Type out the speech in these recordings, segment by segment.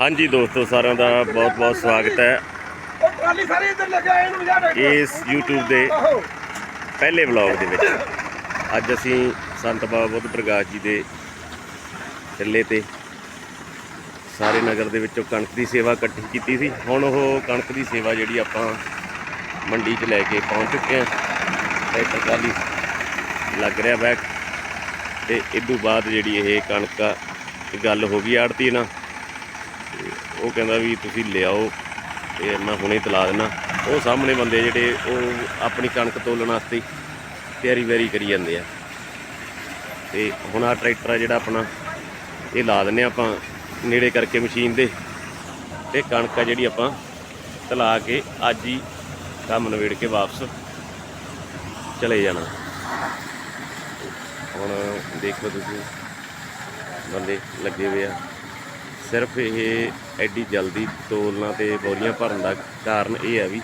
ਹਾਂਜੀ ਦੋਸਤੋ, ਸਾਰਿਆਂ ਦਾ ਬਹੁਤ ਬਹੁਤ ਸਵਾਗਤ ਹੈ। ਇਸ YouTube ਦੇ ਪਹਿਲੇ ਵਲੌਗ ਦੇ ਵਿੱਚ। ਅੱਜ ਅਸੀਂ ਸੰਤ ਬਾਬਾ ਬੁੱਧ ਪ੍ਰਕਾਸ਼ ਜੀ ਦੇ ਚੱਲੇ ਤੇ ਸਾਰੇ ਨਗਰ ਦੇ ਵਿੱਚੋਂ ਕਣਕ ਦੀ ਸੇਵਾ ਇਕੱਠੀ ਕੀਤੀ ਸੀ। ਹੁਣ ਉਹ ਕਣਕ ਦੀ ਸੇਵਾ ਜਿਹੜੀ ਆਪਾਂ ਮੰਡੀ 'ਚ ਲੈ ਕੇ ਪਹੁੰਚ ਚੁੱਕੇ ਹਾਂ। ਟਰੈਕਟਰ ਟਰਾਲੀ ਲੱਗ ਰਿਹਾ ਬੈਕ ਤੇ ਇਦੋਂ ਬਾਅਦ ਜਿਹੜੀ ਇਹ ਕਣਕ ਆ ਗੱਲ ਹੋ ਗਈ ਆੜਤੀ ਨਾਲ। ਉਹ ਕਹਿੰਦਾ ਵੀ ਤੁਸੀਂ ਲਿਆਓ ਤੇ ਮੈਂ ਹੁਣੇ ਤਲਾ ਦੇਣਾ ਉਹ ਸਾਹਮਣੇ ਬੰਦੇ ਜਿਹੜੇ ਉਹ ਆਪਣੀ ਕਣਕ ਤੋਲਣ ਵਾਸਤੇ ਤਿਆਰੀ ਵੈਰੀ ਕਰੀ ਜਾਂਦੇ ਆ। ਤੇ ਹੁਣ ਆ ਟਰੈਕਟਰ ਆ ਜਿਹੜਾ ਆਪਣਾ, ਇਹ ਲਾ ਦਿੰਨੇ ਆਪਾਂ ਨੇੜੇ ਕਰਕੇ ਮਸ਼ੀਨ ਦੇ। ਤੇ ਕਣਕ ਆ ਜਿਹੜੀ ਆਪਾਂ ਤਲਾ ਕੇ ਅੱਜ ਹੀ ਕੰਮ ਨਵੇੜ ਕੇ ਵਾਪਸ ਚਲੇ ਜਾਣਾ। ਹੁਣ ਦੇਖੋ ਤੁਸੀਂ, ਬੰਦੇ ਲੱਗੇ ਹੋਏ ਆ। ਸਿਰਫ ਇਹ ਐਡੀ ਜਲਦੀ ਤੋਲਣਾ ਤੇ ਬੋਰੀਆਂ ਭਰਨ ਦਾ ਕਾਰਨ ਇਹ ਹੈ ਵੀ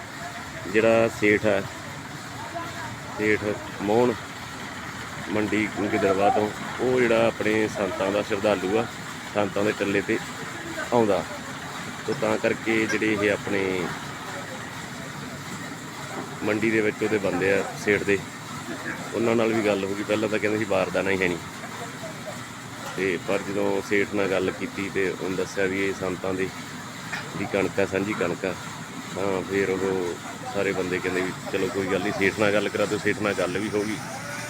ਜਿਹੜਾ ਸੇਠ ਹੈ ਸੇਠ ਮੋਹਣ ਮੰਡੀ ਗਿੱਦੜਵਾ ਤੋਂ, ਉਹ ਜਿਹੜਾ ਆਪਣੇ ਸੰਤਾਂ ਦਾ ਸ਼ਰਧਾਲੂ ਆ, ਸੰਤਾਂ ਦੇ ਟੱਲੇ ਤੇ ਆਉਂਦਾ। ਤੋ ਤਾਂ ਕਰਕੇ ਜਿਹੜੇ ਇਹ ਆਪਣੇ ਮੰਡੀ ਦੇ ਵਿੱਚ ਉਹਦੇ ਬੰਦੇ ਆ ਸੇਠ ਦੇ, ਉਹਨਾਂ ਨਾਲ ਵੀ ਗੱਲ ਹੋ ਗਈ, ਪਹਿਲਾਂ ਤਾਂ ਕਹਿੰਦੇ ਸੀ, ਬਾਰਦਾਨਾ ਹੀ ਹੈ ਨਹੀਂ। ਤੇ ਪਰ ਜਦੋਂ ਸੇਠ ਨਾਲ ਗੱਲ ਕੀਤੀ ਤੇ ਉਹਨੇ ਦੱਸਿਆ ਵੀ ਇਹ ਸੰਤਾਂ ਦੀ ਦੀ ਕਣਕ ਆ, ਸਾਂਝੀ ਕਣਕ ਆ, ਤਾਂ ਫਿਰ ਉਹ ਸਾਰੇ ਬੰਦੇ ਕਹਿੰਦੇ ਵੀ ਚਲੋ ਕੋਈ ਗੱਲ ਨਹੀਂ, ਸੇਠ ਨਾਲ ਗੱਲ ਕਰਾ ਦਿਓ, ਸੇਠ ਨਾਲ ਗੱਲ ਵੀ ਹੋ ਗਈ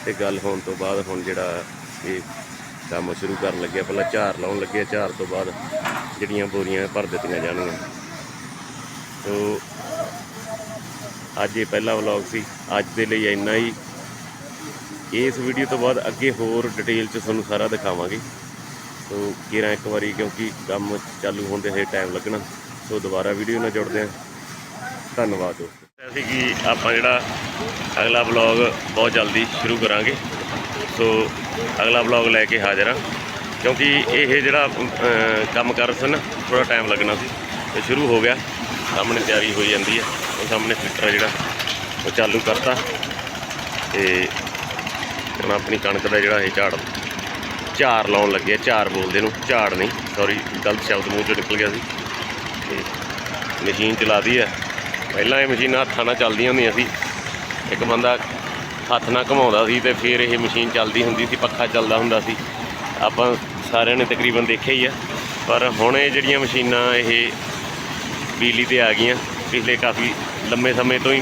ਤੇ ਗੱਲ ਹੋਣ ਤੋਂ ਬਾਅਦ ਹੁਣ ਜਿਹੜਾ ਇਹ ਕੰਮ ਸ਼ੁਰੂ ਕਰਨ ਲੱਗਿਆ, ਪਹਿਲਾਂ ਝਾਰ ਲਾਉਣ ਲੱਗਿਆ ਝਾਰ ਤੋਂ ਬਾਅਦ ਜਿਹੜੀਆਂ ਬੋਰੀਆਂ ਭਰ ਦਿੱਤੀਆਂ ਜਾਣਗੀਆਂ। ਤੋ ਅੱਜ ਇਹ ਪਹਿਲਾ ਵਲੌਗ ਸੀ, ਅੱਜ ਦੇ ਲਈ ਇੰਨਾ ਹੀ। ਇਸ ਵੀਡੀਓ ਤੋਂ ਬਾਅਦ ਅੱਗੇ ਹੋਰ ਡਿਟੇਲ ਚ ਤੁਹਾਨੂੰ ਸਾਰਾ ਦਿਖਾਵਾਂਗੇ। ਸੋ ਕਿਰਾਂ ਇੱਕ ਵਾਰੀ ਕਿਉਂਕਿ ਕੰਮ ਚਾਲੂ ਹੁੰਦੇ ਹੋਏ ਟਾਈਮ ਲੱਗਣਾ। ਸੋ ਦੁਬਾਰਾ ਵੀਡੀਓ ਨਾਲ ਜੁੜਦੇ ਹਾਂ। ਧੰਨਵਾਦ ਦੋਸਤੋ। ਅਸੀਂ ਕਿ ਆਪਾਂ ਜਿਹੜਾ ਅਗਲਾ ਵਲੌਗ ਬਹੁਤ ਜਲਦੀ ਸ਼ੁਰੂ ਕਰਾਂਗੇ। ਸੋ ਅਗਲਾ ਵਲੌਗ ਲੈ ਕੇ ਹਾਜ਼ਰ ਹਾਂ। ਕਿਉਂਕਿ ਇਹ ਜਿਹੜਾ ਕੰਮ ਕਰ ਸਨ ਨਾ ਥੋੜਾ ਟਾਈਮ ਲੱਗਣਾ ਸੀ। ਤੇ ਸ਼ੁਰੂ ਹੋ ਗਿਆ। ਸਾਹਮਣੇ ਤਿਆਰੀ ਹੋਈ ਜਾਂਦੀ ਹੈ। ਉਹ ਸਾਹਮਣੇ ਫਿਲਟਰ ਜਿਹੜਾ, ਉਹ ਚਾਲੂ ਕਰਤਾ। ਤੇ ਆਪਣੀ ਕਣਕ ਦਾ ਜਿਹੜਾ ਇਹ ਝਾੜ ਝਾਰ ਲਾਉਣ ਲੱਗੇ ਆ, ਝਾਰ ਬੋਲਦੇ ਨੂੰ ਝਾੜ ਨਹੀਂ ਸੌਰੀ ਗਲਤ ਸ਼ਬਦ ਮੂੰਹ ਚੋਂ ਨਿਕਲ ਗਿਆ ਸੀ। ਤੇ ਮਸ਼ੀਨ ਚਲਾਦੀ ਆ। ਪਹਿਲਾਂ ਇਹ ਮਸ਼ੀਨਾਂ ਹੱਥਾਂ ਨਾਲ ਚੱਲਦੀਆਂ ਹੁੰਦੀਆਂ ਸੀ। ਇੱਕ ਬੰਦਾ ਹੱਥ ਨਾਲ ਘੁਮਾਉਂਦਾ ਸੀ ਤੇ ਫਿਰ ਇਹ ਮਸ਼ੀਨ ਚੱਲਦੀ ਹੁੰਦੀ ਸੀ ਪੱਖਾ ਚੱਲਦਾ ਹੁੰਦਾ ਸੀ। ਆਪਾਂ ਸਾਰਿਆਂ ਨੇ ਤਕਰੀਬਨ ਦੇਖਿਆ ਹੀ ਆ। ਪਰ ਹੁਣ ਇਹ ਜਿਹੜੀਆਂ ਮਸ਼ੀਨਾਂ ਇਹ ਬਿਜਲੀ ਤੇ ਆ ਗਈਆਂ ਪਿਛਲੇ ਕਾਫੀ ਲੰਮੇ ਸਮੇਂ ਤੋਂ ਹੀ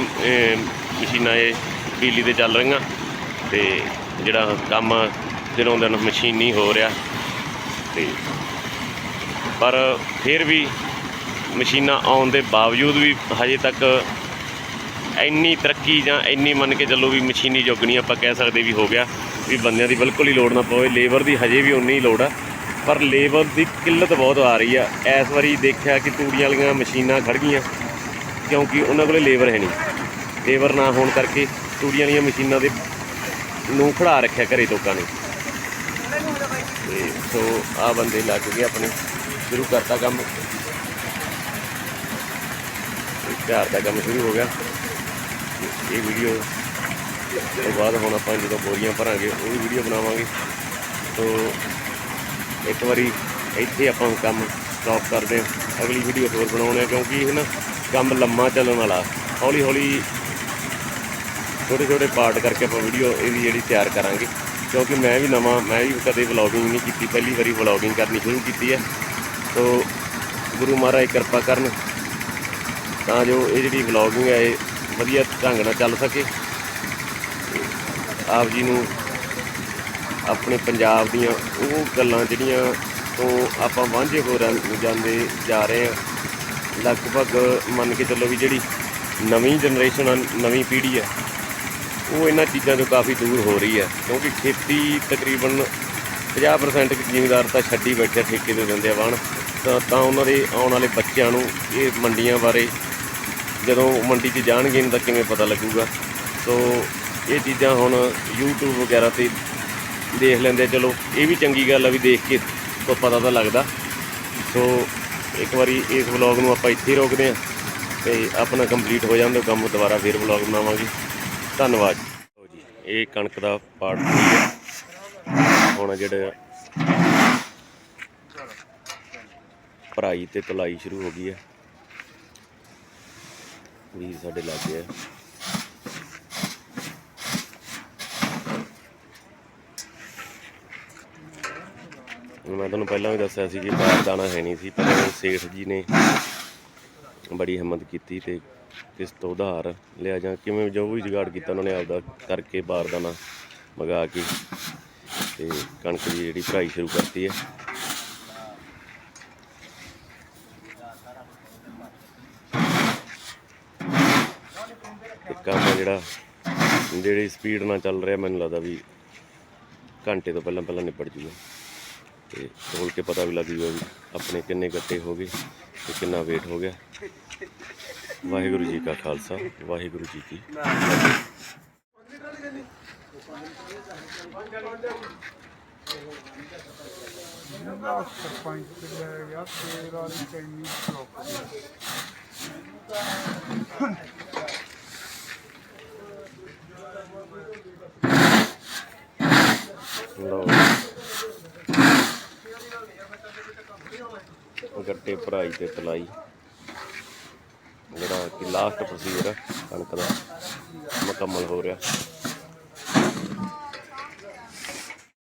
ਮਸ਼ੀਨਾਂ ਇਹ ਬਿਜਲੀ ਤੇ ਚੱਲ ਰਹੀਆਂ। ਤੇ ਜਿਹੜਾ ਕੰਮ ਦਿਨੋਂ ਦਿਨ ਮਸ਼ੀਨੀ ਹੋ ਰਿਹਾ ਤੇ ਪਰ ਫਿਰ ਵੀ ਮਸ਼ੀਨਾਂ ਆਉਣ ਦੇ ਬਾਵਜੂਦ ਵੀ ਹਜੇ ਤੱਕ ਇੰਨੀ ਤਰੱਕੀ ਜਾਂ ਇੰਨੀ ਮੰਨ ਕੇ ਚੱਲੋ ਵੀ ਮਸ਼ੀਨੀ ਯੁੱਗ ਨਹੀਂ ਆਪਾਂ ਕਹਿ ਸਕਦੇ ਵੀ ਹੋ ਗਿਆ, ਵੀ ਬੰਦਿਆਂ ਦੀ ਬਿਲਕੁਲ ਹੀ ਲੋੜ ਨਾ ਪਵੇ ਲੇਬਰ ਦੀ ਹਜੇ ਵੀ ਉਨੀ ਹੀ ਲੋੜ ਆ। ਪਰ ਲੇਬਰ ਦੀ ਕਿੱਲਤ ਬਹੁਤ ਆ ਰਹੀ ਆ। ਇਸ ਵਾਰੀ ਦੇਖਿਆ ਕਿ ਤੂੜੀਆਂ ਵਾਲੀਆਂ ਮਸ਼ੀਨਾਂ ਖੜ ਗਈਆਂ, ਕਿਉਂਕਿ ਉਹਨਾਂ ਕੋਲੇ ਲੇਬਰ ਹੈ ਨਹੀਂ। ਲੇਬਰ ਨਾ ਹੋਣ ਕਰਕੇ ਤੂੜੀਆਂ ਵਾਲੀਆਂ ਮਸ਼ੀਨਾਂ ਦੇ ਨੂੰ ਖੜਾ ਰੱਖਿਆ ਘਰੇ ਲੋਕਾਂ ਨੇ। ਤੇ ਸੋ ਆ ਬੰਦੇ ਲੱਗ ਗਏ ਆਪਣੇ ਸ਼ੁਰੂ ਕਰਤਾ ਕੰਮ। ਘਰ ਦਾ ਕੰਮ ਸ਼ੁਰੂ ਹੋ ਗਿਆ। ਇਹ ਵੀਡੀਓ ਤੋਂ ਬਾਅਦ ਹੁਣ ਆਪਾਂ ਜਦੋਂ ਬੋਰੀਆਂ ਭਰਾਂਗੇ, ਉਹ ਵੀ ਵੀਡੀਓ ਬਣਾਵਾਂਗੇ। ਸੋ ਇੱਕ ਵਾਰੀ ਇੱਥੇ ਆਪਾਂ ਕੰਮ ਸਟਾਪ ਕਰਦੇ ਹਾਂ। ਅਗਲੀ ਵੀਡੀਓ ਹੋਰ ਬਣਾਉਣੇ ਆ ਕਿਉਂਕਿ ਇਹ ਨਾ ਕੰਮ ਲੰਮਾ ਚੱਲਣ ਵਾਲਾ। ਹੌਲੀ ਹੌਲੀ ਛੋਟੇ ਛੋਟੇ ਪਾਰਟ ਕਰਕੇ ਆਪਾਂ ਵੀਡੀਓ ਇਹਦੀ ਜਿਹੜੀ ਤਿਆਰ ਕਰਾਂਗੇ। ਕਿਉਂਕਿ ਮੈਂ ਵੀ ਨਵਾਂ, ਮੈਂ ਵੀ ਕਦੇ ਵਲੌਗਿੰਗ ਨਹੀਂ ਕੀਤੀ, ਪਹਿਲੀ ਵਾਰੀ ਵਲੌਗਿੰਗ ਕਰਨੀ ਸ਼ੁਰੂ ਕੀਤੀ ਹੈ। ਸੋ ਗੁਰੂ ਮਹਾਰਾਜ ਕਿਰਪਾ ਕਰਨ ਤਾਂ ਜੋ ਇਹ ਜਿਹੜੀ ਵਲੌਗਿੰਗ ਹੈ, ਇਹ ਵਧੀਆ ਢੰਗ ਨਾਲ ਚੱਲ ਸਕੇ। ਆਪ ਜੀ ਨੂੰ ਆਪਣੇ ਪੰਜਾਬ ਦੀਆਂ ਉਹ ਗੱਲਾਂ ਜਿਹੜੀਆਂ ਤੋਂ ਆਪਾਂ ਵਾਂਝੇ ਹੋ ਰਹਿ- ਜਾਂਦੇ ਜਾ ਰਹੇ ਹਾਂ। ਲਗਭਗ ਮੰਨ ਕੇ ਚੱਲੋ ਵੀ ਜਿਹੜੀ ਨਵੀਂ ਜਨਰੇਸ਼ਨ ਆ, ਨਵੀਂ ਪੀੜ੍ਹੀ ਹੈ ਉਹ ਇਹਨਾਂ ਚੀਜ਼ਾਂ ਤੋਂ ਕਾਫੀ ਦੂਰ ਹੋ ਰਹੀ ਹੈ ਕਿਉਂਕਿ ਖੇਤੀ ਤਕਰੀਬਨ 50% ਜ਼ਿਮੀਦਾਰ ਤਾਂ ਛੱਡੀ ਬੈਠੇ ਠੇਕੇ ਦੇ ਦਿੰਦੇ ਆ ਵਾਹਣ। ਤਾਂ ਉਹਨਾਂ ਦੇ ਆਉਣ ਵਾਲੇ ਬੱਚਿਆਂ ਨੂੰ ਇਹ ਮੰਡੀਆਂ ਬਾਰੇ ਜਦੋਂ ਮੰਡੀ 'ਚ ਜਾਣਗੇ ਤਾਂ ਕਿਵੇਂ ਪਤਾ ਲੱਗੂਗਾ। ਸੋ ਇਹ ਚੀਜ਼ਾਂ ਹੁਣ YouTube ਵਗੈਰਾ ਤੇ ਦੇਖ ਲੈਂਦੇ ਆ, ਚਲੋ ਇਹ ਵੀ ਚੰਗੀ ਗੱਲ ਆ ਵੀ ਦੇਖ ਕੇ ਤੋਂ ਪਤਾ ਤਾਂ ਲੱਗਦਾ। ਸੋ ਇੱਕ ਵਾਰੀ ਇਸ ਵਲੌਗ ਨੂੰ ਆਪਾਂ ਇੱਥੇ ਰੋਕਦੇ ਹਾਂ ਤੇ ਆਪਣਾ ਕੰਪਲੀਟ ਹੋ ਜਾਂਦਾ ਕੰਮ ਦੁਬਾਰਾ ਫੇਰ ਵਲੌਗ ਬਣਾਵਾਂਗੇ। ਧੰਨਵਾਦ ਲਓ ਜੀ, ਇਹ ਕਣਕ ਦਾ ਪਾਰਟ ਹੁਣ ਜਿਹੜੇ ਭਰਾਈ ਤੇ ਤਲਾਈ ਸ਼ੁਰੂ ਹੋ ਗਈ ਹੈ। ਵੀਰ ਸਾਡੇ ਲੱਗੇ ਆ ਮੈਂ ਤੁਹਾਨੂੰ ਪਹਿਲਾਂ ਵੀ ਦੱਸਿਆ ਸੀ ਕਿ ਦਾਣਾ ਹੈ ਨਹੀਂ ਸੀ, ਪਰ ਸੇਠ ਜੀ ਨੇ ਬੜੀ ਹਿੰਮਤ ਕੀਤੀ ਤੇ ਕਿਸ ਤੋਂ ਉਧਾਰ ਲਿਆ ਜਾਂ ਕਿਵੇਂ ਜੋ ਵੀ ਜੁਗਾੜ ਕੀਤਾ ਉਹਨਾਂ ਨੇ ਆਪਦਾ ਕਰਕੇ ਬਾਰਦਾਨਾ ਮਗਾ ਕੇ ਤੇ ਕਣਕ ਦੀ ਜਿਹੜੀ ਭਰਾਈ ਸ਼ੁਰੂ ਕਰਤੀ ਹੈ। ਤੇ ਕੰਮ ਜਿਹੜਾ, ਜਿਹੜੀ ਸਪੀਡ ਨਾਲ ਚੱਲ ਰਿਹਾ, ਮੈਨੂੰ ਲੱਗਦਾ ਵੀ ਘੰਟੇ ਤੋਂ ਪਹਿਲਾਂ ਪਹਿਲਾਂ ਨਿਪਟ ਜੂਗਾ। ਤੇ ਖੋਲ ਕੇ ਪਤਾ ਵੀ ਲੱਗ ਜੂਗਾ ਵੀ ਆਪਣੇ ਕਿੰਨੇ ਗੱਟੇ ਹੋ ਗਏ ਤੇ ਕਿੰਨਾ weight ਹੋ ਗਿਆ। ਵਾਹਿਗੁਰੂ ਜੀ ਕਾ ਖਾਲਸਾ, ਵਾਹਿਗੁਰੂ ਜੀ ਕੀ ਜਿਹੜਾ ਸਰਪੰਚ ਲੈ ਗਿਆ ਤੇਲ ਵਾਲੀ ਚੈਨੀ ਲਓ। ਗੱਟੇ ਭਰਾਈ ਤੇ ਤਲਾਈ। ਜਿਹੜਾ ਕਿ ਲਾਸਟ ਪ੍ਰੋਸੀਜਰ ਹੈ ਕਣਕ ਦਾ ਮੁਕੰਮਲ ਹੋ ਰਿਹਾ।